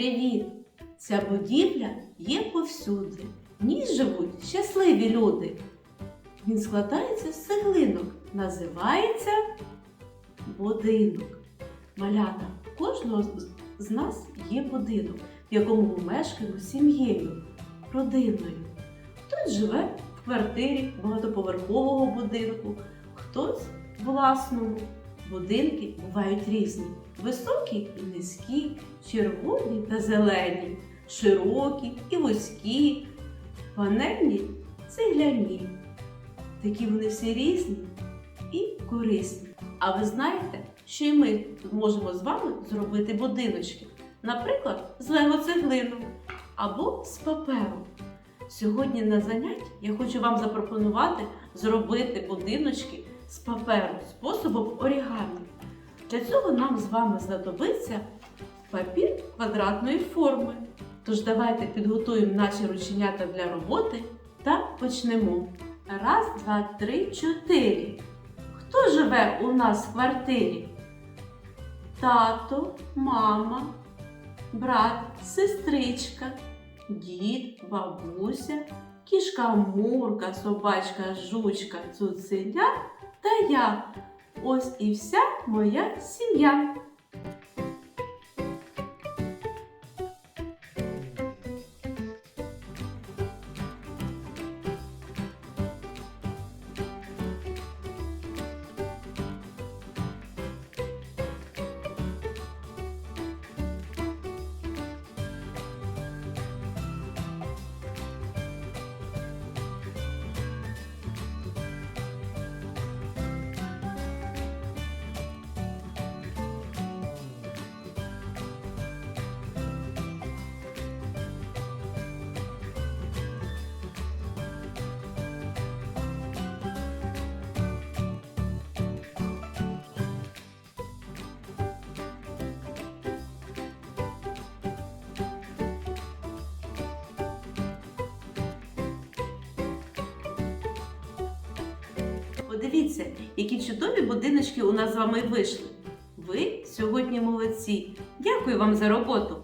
Привіт! Ця будівля є повсюди. В ній живуть щасливі люди. Він складається з цеглинок, називається будинок. Малята, кожного з- нас є будинок, в якому ми мешкаємо сім'єю, родиною. Хтось живе в квартирі багатоповерхового будинку, хтось в власному. Будинки бувають різні: високі і низькі, червоні та зелені, широкі і вузькі, панельні цегляні. Такі вони всі різні і корисні. А ви знаєте, що і ми можемо з вами зробити будиночки, наприклад, з лего-цеглину або з паперу. Сьогодні на занятті я хочу вам запропонувати зробити будиночки з паперу способом орігамі. Для цього нам з вами знадобиться папір квадратної форми. Тож давайте підготуємо наші рученята для роботи та почнемо. Раз, два, три, чотири. Хто живе у нас в квартирі? Тато, мама, брат, сестричка, дід, бабуся, кішка Мурка, собачка Жучка, цуценя та я. Ось і вся моя сім'я. Подивіться, які чудові будиночки у нас з вами вийшли. Ви сьогодні молодці. Дякую вам за роботу.